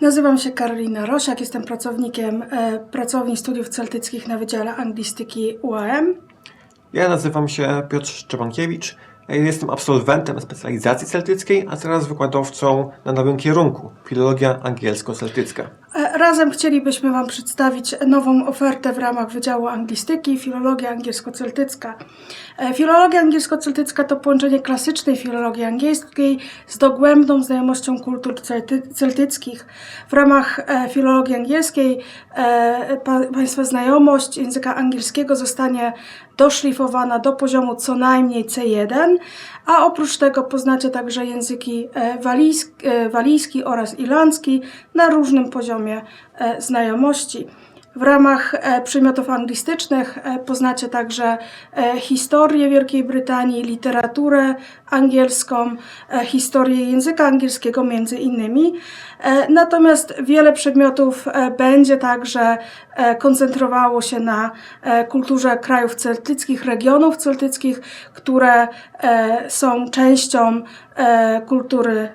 Nazywam się Karolina Rosiak, jestem pracownikiem e, pracowni studiów celtyckich na Wydziale Anglistyki UAM. Ja nazywam się Piotr Szczepankiewicz. Jestem absolwentem specjalizacji celtyckiej, a teraz wykładowcą na nowym kierunku Filologia angielsko-celtycka. E, Razem chcielibyśmy Wam przedstawić nową ofertę w ramach Wydziału Anglistyki Filologia Angielsko-Celtycka. E, Filologia Angielsko-Celtycka to połączenie klasycznej filologii angielskiej z dogłębną znajomością kultur celty- celtyckich. W ramach e, filologii angielskiej pa, Państwa znajomość języka angielskiego zostanie doszlifowana do poziomu co najmniej C1, a oprócz tego poznacie także języki walijski oraz irlandzki na różnym poziomie e, znajomości. W ramach e, przedmiotów anglistycznych e, poznacie także e, historię Wielkiej Brytanii, literaturę angielską, historię języka angielskiego między innymi. Natomiast wiele przedmiotów będzie także koncentrowało się na kulturze krajów celtyckich, regionów celtyckich, które są częścią kultury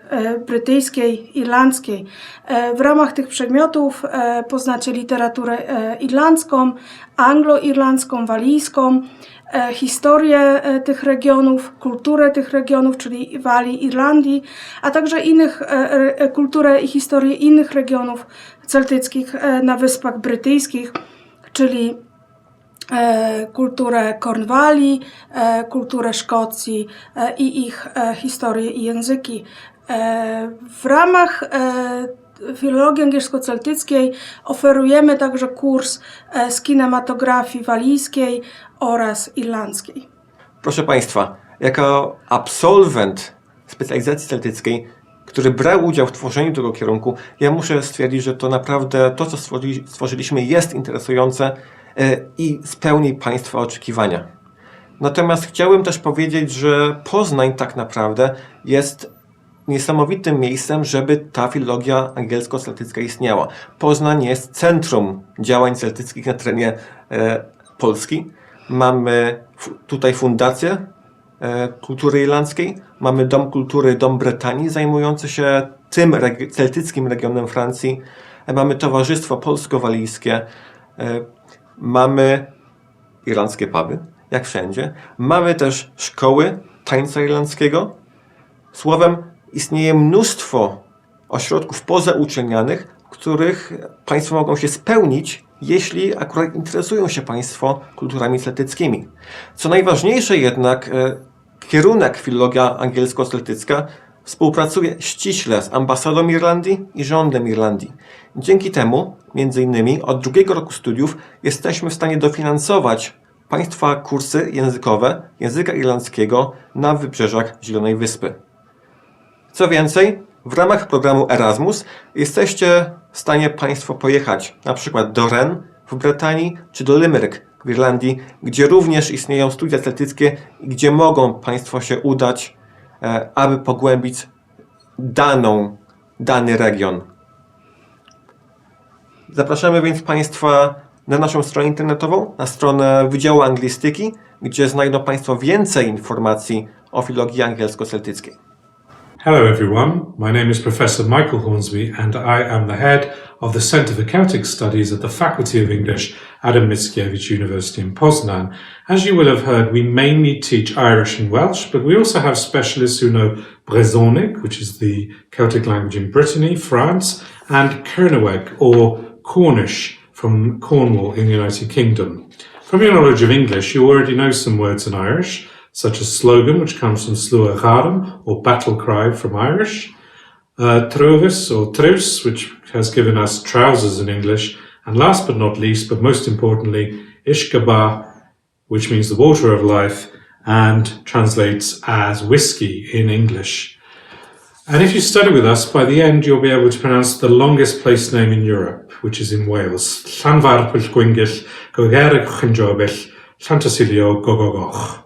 brytyjskiej, irlandzkiej. W ramach tych przedmiotów poznacie literaturę irlandzką, anglo-irlandzką, walijską, e, historię e, tych regionów, kulturę tych regionów, czyli Walii, Irlandii, a także innych, e, e, kulturę i historię innych regionów celtyckich e, na Wyspach Brytyjskich, czyli e, kulturę Cornwalii, e, kulturę Szkocji e, i ich e, historię i języki. E, w ramach e, filologii angielsko-celtyckiej oferujemy także kurs e, z kinematografii walijskiej oraz irlandzkiej. Proszę Państwa, jako absolwent specjalizacji celtyckiej, który brał udział w tworzeniu tego kierunku, ja muszę stwierdzić, że to naprawdę to, co stworzyli, stworzyliśmy, jest interesujące e, i spełni Państwa oczekiwania. Natomiast chciałbym też powiedzieć, że Poznań tak naprawdę jest niesamowitym miejscem, żeby ta filologia angielsko-celtycka istniała. Poznań jest centrum działań celtyckich na terenie e, Polski. Mamy tutaj fundację e, kultury irlandzkiej, mamy Dom Kultury Dom Brytanii zajmujący się tym regi- celtyckim regionem Francji, e, mamy Towarzystwo Polsko-Walijskie, e, mamy irlandzkie puby, jak wszędzie. Mamy też szkoły tańca irlandzkiego. Słowem, istnieje mnóstwo ośrodków pozauczelnianych, których Państwo mogą się spełnić, jeśli akurat interesują się Państwo kulturami celtyckimi. Co najważniejsze jednak, e, kierunek filologia angielsko-celtycka współpracuje ściśle z ambasadą Irlandii i rządem Irlandii. Dzięki temu, między innymi, od drugiego roku studiów jesteśmy w stanie dofinansować Państwa kursy językowe języka irlandzkiego na wybrzeżach Zielonej Wyspy. Co więcej, w ramach programu Erasmus jesteście w stanie Państwo pojechać na przykład do Rennes w Brytanii czy do Limerick w Irlandii, gdzie również istnieją studia celtyckie i gdzie mogą Państwo się udać, e, aby pogłębić daną, dany region. Zapraszamy więc Państwa na naszą stronę internetową, na stronę Wydziału Anglistyki, gdzie znajdą Państwo więcej informacji o filologii angielsko-celtyckiej. Hello, everyone. My name is Professor Michael Hornsby, and I am the head of the Centre for Celtic Studies at the Faculty of English at Mickiewicz University in Poznan. As you will have heard, we mainly teach Irish and Welsh, but we also have specialists who know Brezonic, which is the Celtic language in Brittany, France, and Kerneweg, or Cornish, from Cornwall in the United Kingdom. From your knowledge of English, you already know some words in Irish, such as slogan, which comes from slua charum, or battle cry from Irish, uh, trovis or trus, which has given us trousers in English, and last but not least, but most importantly, ishkaba, which means the water of life and translates as whiskey in English. And if you study with us, by the end you'll be able to pronounce the longest place name in Europe, which is in Wales. Llanfairpwll Gwyngyll, Gogerig Chynjobill, Llantysilio Gogogoch.